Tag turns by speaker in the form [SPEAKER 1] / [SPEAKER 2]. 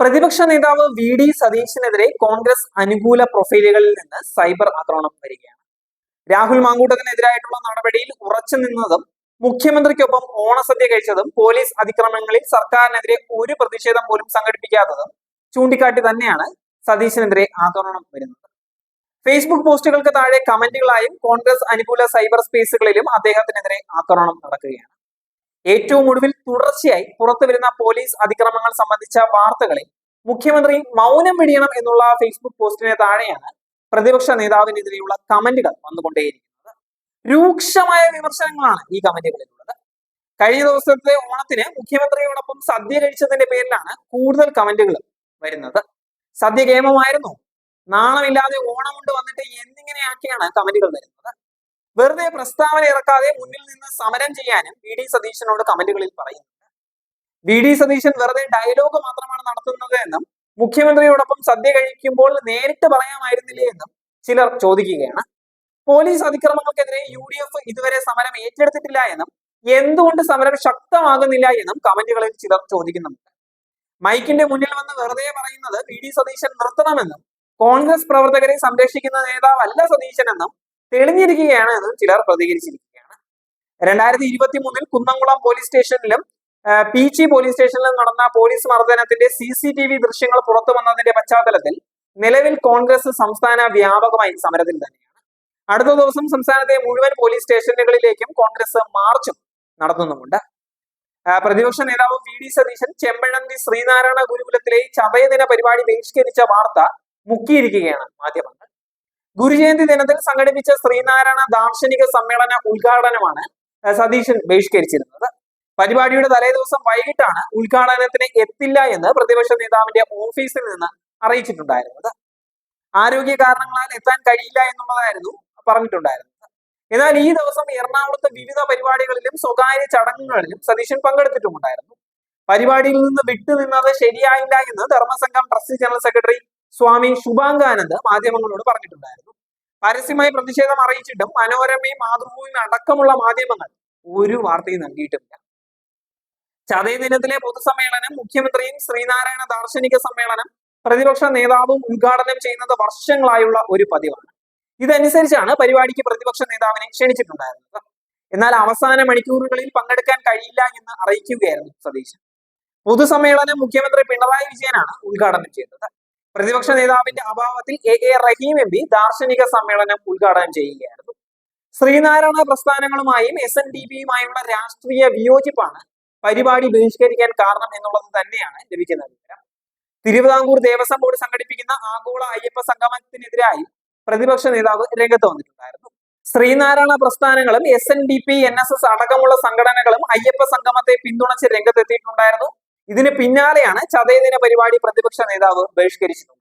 [SPEAKER 1] പ്രതിപക്ഷ നേതാവ് V D സതീശിനെതിരെ Congress അനുകൂല പ്രൊഫൈലുകളിൽ നിന്ന് സൈബർ ആക്രമണം വരികയാണ്. രാഹുൽ മാങ്കൂട്ടത്തിനെതിരായിട്ടുള്ള നടപടിയിൽ ഉറച്ചു നിന്നതും മുഖ്യമന്ത്രിക്കൊപ്പം ഓണസദ്യ കഴിച്ചതും പോലീസ് അതിക്രമങ്ങളിൽ സർക്കാരിനെതിരെ ഒരു പ്രതിഷേധം പോലും സംഘടിപ്പിക്കാത്തതും ചൂണ്ടിക്കാട്ടി തന്നെയാണ് സതീശിനെതിരെ ആക്രമണം വരുന്നത്. ഫേസ്ബുക്ക് പോസ്റ്റുകൾക്ക് താഴെ കമന്റുകളായും കോൺഗ്രസ് അനുകൂല സൈബർ സ്പേസുകളിലും അദ്ദേഹത്തിനെതിരെ ആക്രമണം നടക്കുകയാണ്. ഏറ്റവും ഒടുവിൽ തുടർച്ചയായി പുറത്തു വരുന്ന പോലീസ് അതിക്രമങ്ങൾ സംബന്ധിച്ച വാർത്തകളിൽ മുഖ്യമന്ത്രി മൗനം വെടിയണം എന്നുള്ള ഫേസ്ബുക്ക് പോസ്റ്റിന് താഴെയാണ് പ്രതിപക്ഷ നേതാവിനെതിരെയുള്ള കമന്റുകൾ വന്നുകൊണ്ടേയിരിക്കുന്നത്. രൂക്ഷമായ വിമർശനങ്ങളാണ് ഈ കമന്റുകളിലുള്ളത്. കഴിഞ്ഞ ദിവസത്തെ ഓണത്തിന് മുഖ്യമന്ത്രിയോടൊപ്പം സദ്യ കഴിച്ചതിന്റെ പേരിലാണ് കൂടുതൽ കമന്റുകൾ വരുന്നത്. സദ്യ കേമമായിരുന്നു നാണമില്ലാതെ ഓണം കൊണ്ട് വന്നിട്ട് എന്നിങ്ങനെയൊക്കെയാണ് കമന്റുകൾ വരുന്നത്. വെറുതെ പ്രസ്താവന ഇറക്കാതെ മുന്നിൽ നിന്ന് സമരം ചെയ്യാനും വി ഡി സതീശനോട് കമന്റുകളിൽ പറയുന്നുണ്ട്. വി ഡി സതീശൻ വെറുതെ ഡയലോഗ് മാത്രമാണ് നടത്തുന്നത് എന്നും മുഖ്യമന്ത്രിയോടൊപ്പം സദ്യ കഴിക്കുമ്പോൾ നേരിട്ട് പറയാമായിരുന്നില്ലേ എന്നും ചിലർ ചോദിക്കുകയാണ്. പോലീസ് അതിക്രമങ്ങൾക്കെതിരെ യു ഡി എഫ് ഇതുവരെ സമരം ഏറ്റെടുത്തിട്ടില്ല എന്നും എന്തുകൊണ്ട് സമരം ശക്തമാകുന്നില്ല എന്നും കമന്റുകളിൽ ചിലർ ചോദിക്കുന്നുണ്ട്. മൈക്കിന്റെ മുന്നിൽ വന്ന് വെറുതെ പറയുന്നത് വി ഡി സതീശൻ നിർത്തണമെന്നും കോൺഗ്രസ് പ്രവർത്തകരെ സംരക്ഷിക്കുന്ന നേതാവല്ല സതീശൻ എന്നും തെളിഞ്ഞിരിക്കുകയാണ് എന്നും ചിലർ പ്രതികരിച്ചിരിക്കുകയാണ്. രണ്ടായിരത്തി ഇരുപത്തി മൂന്നിൽ കുന്നംകുളം പോലീസ് സ്റ്റേഷനിലും പി ജി പോലീസ് സ്റ്റേഷനിലും നടന്ന പോലീസ് മർദ്ദനത്തിന്റെ സി സി ടി വി ദൃശ്യങ്ങൾ പുറത്തു വന്നതിന്റെ പശ്ചാത്തലത്തിൽ നിലവിൽ കോൺഗ്രസ് സംസ്ഥാന വ്യാപകമായി സമരത്തിൽ തന്നെയാണ്. അടുത്ത ദിവസം സംസ്ഥാനത്തെ മുഴുവൻ പോലീസ് സ്റ്റേഷനുകളിലേക്കും കോൺഗ്രസ് മാർച്ചും നടത്തുന്നുമുണ്ട്. പ്രതിപക്ഷ നേതാവ് വി ഡി സതീശൻ ചെമ്പഴന്തി ശ്രീനാരായണ ഗുരുകുലത്തിലെ ചതയദിന പരിപാടി ബഹിഷ്കരിച്ച വാർത്ത മുക്കിയിരിക്കുകയാണ് മാധ്യമങ്ങൾ. ഗുരുജയന്തി ദിനത്തിൽ സംഘടിപ്പിച്ച ശ്രീനാരായണ ദാർശനിക സമ്മേളന ഉദ്ഘാടനമാണ് സതീശൻ ബഹിഷ്കരിച്ചിരുന്നത്. പരിപാടിയുടെ തലേദിവസം വൈകിട്ടാണ് ഉദ്ഘാടനത്തിന് എത്തില്ല എന്ന് പ്രതിപക്ഷ നേതാവിന്റെ ഓഫീസിൽ നിന്ന് അറിയിച്ചിട്ടുണ്ടായിരുന്നത്. ആരോഗ്യ കാരണങ്ങളാൽ എത്താൻ കഴിയില്ല എന്നുള്ളതായിരുന്നു പറഞ്ഞിട്ടുണ്ടായിരുന്നത്. എന്നാൽ ഈ ദിവസം എറണാകുളത്ത് വിവിധ പരിപാടികളിലും സ്വകാര്യ ചടങ്ങുകളിലും സതീശൻ പങ്കെടുത്തിട്ടുമുണ്ടായിരുന്നു. പരിപാടിയിൽ നിന്ന് വിട്ടുനിന്നത് ശരിയായില്ല എന്ന് Dharmasangham trust general secretary Swami Shubhangananda മാധ്യമങ്ങളോട് പറഞ്ഞിട്ടുണ്ടായിരുന്നു. പരസ്യമായി പ്രതിഷേധം അറിയിച്ചിട്ടും മനോരമയും മാതൃഭൂമിയും അടക്കമുള്ള മാധ്യമങ്ങൾ ഒരു വാർത്തയും നൽകിയിട്ടില്ല. ചതയ ദിനത്തിലെ പൊതുസമ്മേളനം മുഖ്യമന്ത്രിയും ശ്രീനാരായണ ദാർശനിക സമ്മേളനം പ്രതിപക്ഷ നേതാവും ഉദ്ഘാടനം ചെയ്യുന്നത് വർഷങ്ങളായുള്ള ഒരു പതിവാണ്. ഇതനുസരിച്ചാണ് പരിപാടിക്ക് പ്രതിപക്ഷ നേതാവിനെ ക്ഷണിച്ചിട്ടുണ്ടായിരുന്നത്. എന്നാൽ അവസാന മണിക്കൂറുകളിൽ പങ്കെടുക്കാൻ കഴിയില്ല എന്ന് അറിയിക്കുകയായിരുന്നു സതീശൻ. പൊതുസമ്മേളനം മുഖ്യമന്ത്രി പിണറായി വിജയനാണ് ഉദ്ഘാടനം ചെയ്തത്. പ്രതിപക്ഷ നേതാവിന്റെ അഭാവത്തിൽ A. A. Rahim M. P ദാർശനിക സമ്മേളനം ഉദ്ഘാടനം ചെയ്യുകയായിരുന്നു. ശ്രീനാരായണ പ്രസ്ഥാനങ്ങളുമായും എസ് എൻ ഡി പിയുമായുള്ള രാഷ്ട്രീയ വിയോജിപ്പാണ് പരിപാടി ബഹിഷ്കരിക്കാൻ കാരണം എന്നുള്ളത് തന്നെയാണ് ലഭിക്കുന്ന വിവരം. തിരുവിതാംകൂർ ദേവസ്വം ബോർഡ് സംഘടിപ്പിക്കുന്ന ആഗോള അയ്യപ്പ സംഗമത്തിനെതിരായി പ്രതിപക്ഷ നേതാവ് രംഗത്ത് വന്നിട്ടുണ്ടായിരുന്നു. ശ്രീനാരായണ പ്രസ്ഥാനങ്ങളും S N D P N S S അടക്കമുള്ള സംഘടനകളും അയ്യപ്പ സംഗമത്തെ പിന്തുണച്ച് രംഗത്തെത്തിയിട്ടുണ്ടായിരുന്നു. ഇതിന് പിന്നാലെയാണ് ചതയദിന പരിപാടി പ്രതിപക്ഷ നേതാവ് ബഹിഷ്കരിച്ചിട്ടുണ്ടായിരുന്നത്